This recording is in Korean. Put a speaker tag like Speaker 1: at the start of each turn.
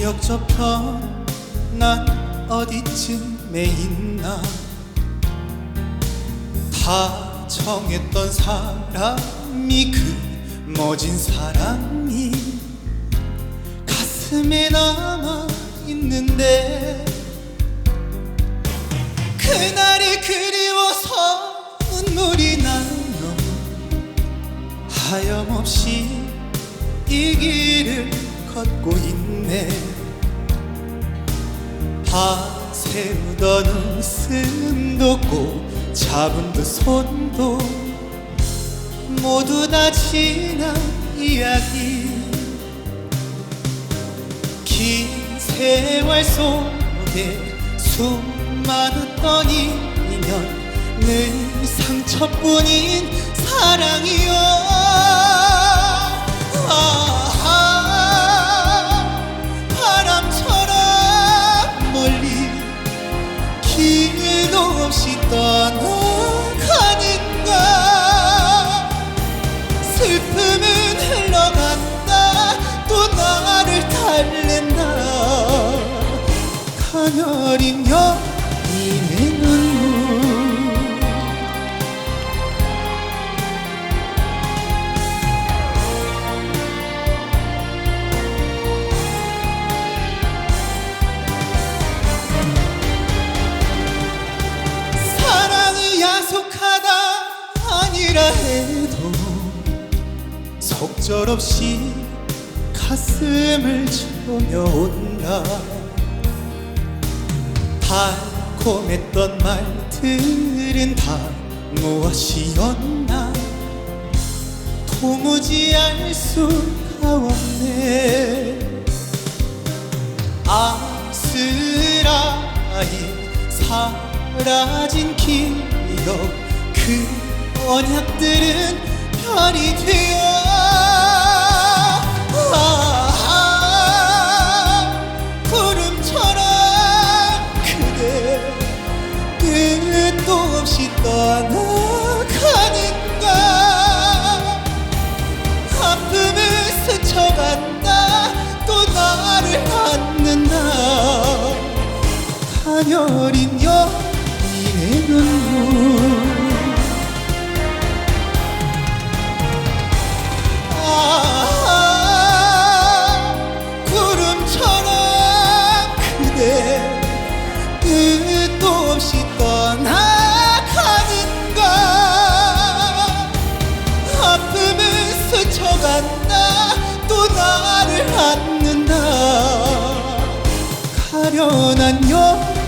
Speaker 1: 저편 난 어디쯤에 있나? 다 정했던 사람이 그 멋진 사랑이 가슴에 남아 있는데 그날이 그리워서 눈물이 나요. 하염없이 걷고 있네. 바세우던 웃음도 꼭 잡은 두 손도 모두 다 지난 이야기. 긴 세월 속에 수많았던 인연 늘 상처뿐인 사랑이요 가녀린 여인의 눈물 사랑이 야속하다 아니라 해도 속절없이 가슴을 쳐며 온다 달콤했던 말들은 다 무엇이었나? 도무지 알 수가 없네. 아스라이 사라진 기억 그 언약들은 별이 되어 떠나가니까 아픔을 스쳐간다. 또 나를 안는다. 가녀린 여인의 눈물. 아, 구름처럼 그대 끝도 없이 않는다. 가련한 여